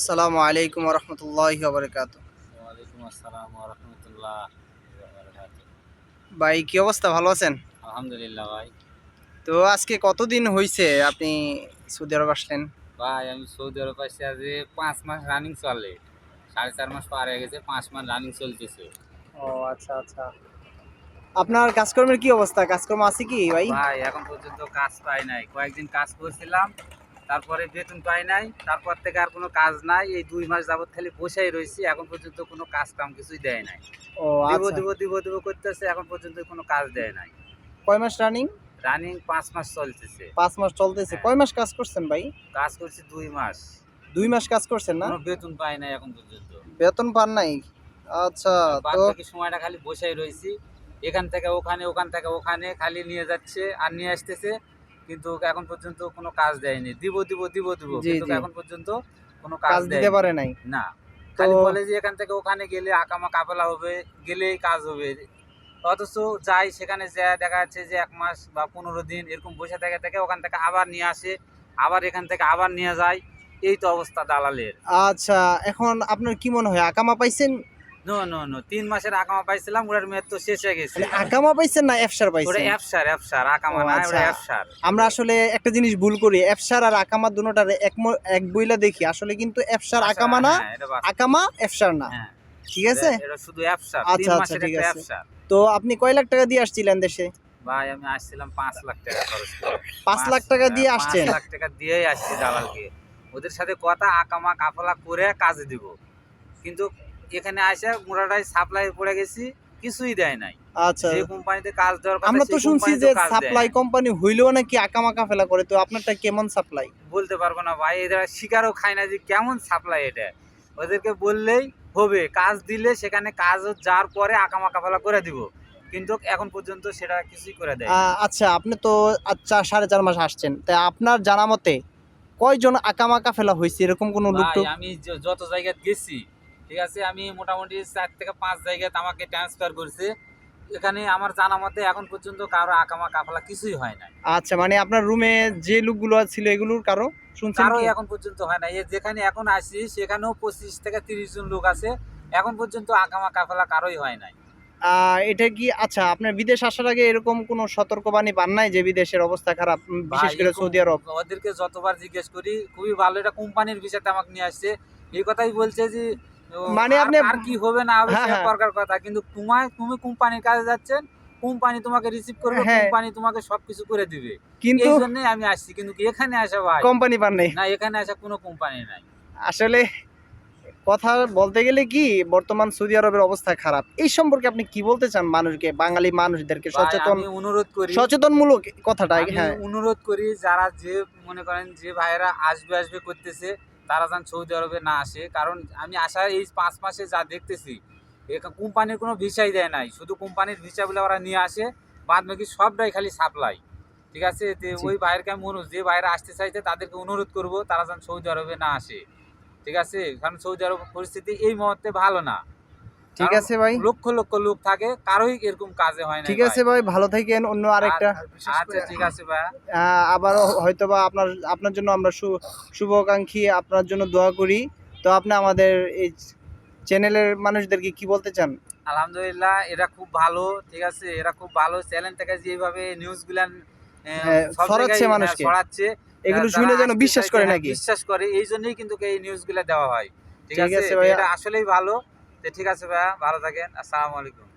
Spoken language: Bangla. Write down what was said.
আসসালামু আলাইকুম রহমতুল্লাহ বরকাত ওয়ালাইকুম আসসালাম রহমতুল্লাহ ভাই কি অবস্থা? ভালো আছেন? আলহামদুলিল্লাহ ভাই। তো আজকে কতদিন হয়েছে আপনি সৌদি আরব আসলেন? ভাই আমি সৌদি আরব আসছি আজ পাঁচ মাস রানিং চলে। সাড়ে চার মাস পার হয়ে গেছে পাঁচ মাস রানিং চলতেছে। ও আচ্ছা আচ্ছা। আপনার কাজকর্মের কি অবস্থা? কাজকর্ম আছে কি ভাই? ভাই এখন পর্যন্ত কাজ পাই নাই। কয়েকদিন কাজ করছিলাম তারপরে বেতন পাই নাই তারপর থেকে আর কোনো কাজ নাই এই দুই মাস যাবত খালি বসেই রয়েছি এখন পর্যন্ত কোনো কাজ কাম কিছুই দেয় নাই। ও দিব আচ্ছা। দিব দিব দিব করতেছে এখন পর্যন্ত কোনো কাজ দেয় নাই। কয় মাস রানিং রানিং পাঁচ মাস চলতেছে। পাঁচ মাস চলতেছে। হ্যাঁ। কয় মাস কাজ করছেন ভাই? কাজ করছি দুই মাস। দুই মাস কাজ করছেন না? বেতন পাই নাই এখন পর্যন্ত। বেতন পান নাই? আচ্ছা তো সময়টা খালি বসেই রয়েছি এখান থেকে ওখানে ওখান থেকে ওখানে খালি নিয়ে যাচ্ছে আর নিয়ে আসতেছে। কিন্তু এখন পর্যন্ত কোনো কাজ দেয়নি। দিব দিব দিব দিব কিন্তু এখন পর্যন্ত কোনো কাজ দিতে পারে নাই। না। খালি বলে যে এখান থেকে ওখানে গেলে আকামা কাপলা হবে গেলেই কাজ হবে। অথচ যাই সেখানে যা দেখা যাচ্ছে যে এক মাস বা পনেরো দিন এরকম বসে থেকে থেকে ওখান থেকে আবার নিয়ে আসে আবার এখান থেকে আবার নিয়ে যায়। এই তো অবস্থা দালালের। আচ্ছা এখন আপনার কি মনে হয় আকামা পাইছেন? নো নো নো তিন মাসের আকামা পাইছিলাম ওটার মেয়াদ তো শেষ হয়ে গেছে। মানে আকামা পাইছেন না এফসার ওটা পাইছেন? অ্যাপসার অ্যাপসার আকামা না আচ্ছা। ওটা আমরা আসলে একটা জিনিস ভুল করি এফসার আর আকামা দুটোটার এক এক বইলা দেখি। আসলে কিন্তু এফসার আকামা না হ্যাঁ, আকামা এফসার না। হ্যাঁ, ঠিক আছে? এটা- শুধু আচ্ছা, আচ্ছা, ঠিক আছে। তো আপনি কয় লাখ টাকা দিয়ে আসছিলেন দেশে? ভাই আমি আসছিলাম পাঁচ লাখ টাকা খরচ করে। পাঁচ লাখ টাকা দিয়ে আসছেন? লাখ টাকা দিয়েই আসছি দালালকে। ওদের সাথে কথা আকামা কাফলা করে কাজে দিব। কিন্তু এখানে আসে মোটাটাই সাপ্লাই পড়ে গেছি কিছুই দেয় নাই। আচ্ছা। যে কোম্পানিতে কাজ দেওয়ার কথা আমরা তো শুনছি যে সাপ্লাই কোম্পানি হইলেও নাকি কাফেলা করে তো আপনারটা কেমন সাপ্লাই বলতে পারব না ভাই এরা শিকারও খায় না যে কেমন সাপ্লাই এটা। ওদেরকে বললেই হবে কাজ দিলে সেখানে কাজ যার পরে কাফালা করে দিব। কিন্তু এখন পর্যন্ত সেটা কিছুই করে দেয় আচ্ছা আপনি তো আচ্ছা সাড়ে চার মাস আসছেন তা আপনার জানা মতে কয়জন আকামা ফেলা হয়েছে? এরকম কোন লোক আমি যত জায়গায় গেছি ঠিক আছে আমি মোটামুটি চার থেকে পাঁচ জায়গায় তামাকে ট্রান্সফার করছে। এখানে আমার জানা মতে এখন পর্যন্ত কারও আকামা কাফলা কিছুই হয় না আচ্ছা মানে আপনার রুমে যে লোকগুলো ছিল এগুলোর কারও? শুনছেন কারও এখন পর্যন্ত হয় না যেখানে এখন আসি সেখানেও পঁচিশ থেকে তিরিশ জন লোক আছে। এখন পর্যন্ত আকামা কাফালা কারোই হয় নাই। এটা কি আচ্ছা আপনার বিদেশ আসার আগে এরকম কোনো সতর্কবাণী পান নাই যে বিদেশের অবস্থা খারাপ বিশেষ করে সৌদি আরব? ওদেরকে যতবার জিজ্ঞেস করি খুবই ভালো এটা কোম্পানির বিষয়তে আমাকে নিয়ে আসছে। এই কথাই বলছে যে মানে আপনি- আর কি হবে না হবে হ্যাঁ, সে হ্যাঁ। প্রকার কথা। কিন্তু তোমায় তুমি কোম্পানির কাজে যাচ্ছেন কোম্পানি তোমাকে রিসিভ করবে হ্যাঁ। কোম্পানি তোমাকে সবকিছু করে দিবে। কিন্তু এই জন্যই আমি আসছি। কিন্তু এখানে আসা ভাই? কোম্পানি পান নাই। না এখানে আসা কোনো কোম্পানি নাই। আসলে কথা বলতে গেলে কি বর্তমান সৌদি আরবের অবস্থা খারাপ। এই সম্পর্কে আপনি কি বলতে চান মানুষকে বাঙালি মানুষদেরকে? সচেতন অনুরোধ করি। সচেতনমূলক কথাটা হ্যাঁ। অনুরোধ করি যারা যে মনে করেন যে ভাইয়েরা আসবে আসবে করতেছে তারা যেন সৌদি আরবে না আসে। কারণ আমি আসার এই পাঁচ মাসে যা দেখতেছি এখানে কোম্পানির কোনো ভিসাই দেয় নাই। শুধু কোম্পানির ভিসাগুলো ওরা নিয়ে আসে বাদ বাকি সবটাই খালি সাপ্লাই। ঠিক আছে? ওই ভাইয়েরকে আমি অনুরোধ যে বাইরে আসতে চাইছে তাদেরকে অনুরোধ করব তারা যেন সৌদি আরবে না আসে। ঠিক আছে? কারণ সৌদি আরব পরিস্থিতি এই মুহূর্তে ভালো না। ঠিক আছে ভাই। লক্ষ লক্ষ লোক থাকে কারোই এরকম কাজে হয় না ঠিক আছে ভাই ভালো থাকেন অন্য আরেকটা। আচ্ছা ঠিক আছে ভাই। আহ, আবারও হয়তো বা আপনার আপনার জন্য আমরা শুভাকাঙ্ক্ষী আপনার জন্য দোয়া করি। তো আপনি আমাদের এই চ্যানেলের মানুষদেরকে কি বলতে চান? আলহামদুলিল্লাহ এরা খুব ভালো ঠিক আছে? এরা খুব ভালো চ্যানেল থেকে যেভাবে নিউজ গুলান হ্যাঁ, ছড়াচ্ছে মানুষকে। ছড়াচ্ছে। এগুলো শুনে যেন বিশ্বাস করে হ্যাঁ, নাকি? বিশ্বাস করে এই জন্যই কিন্তু এই নিউজগুলা দেওয়া হয়। ঠিক আছে? এটা আসলেই ভালো। তো ঠিক আছে ভাইয়া ভালো থাকেন আসসালামু আলাইকুম।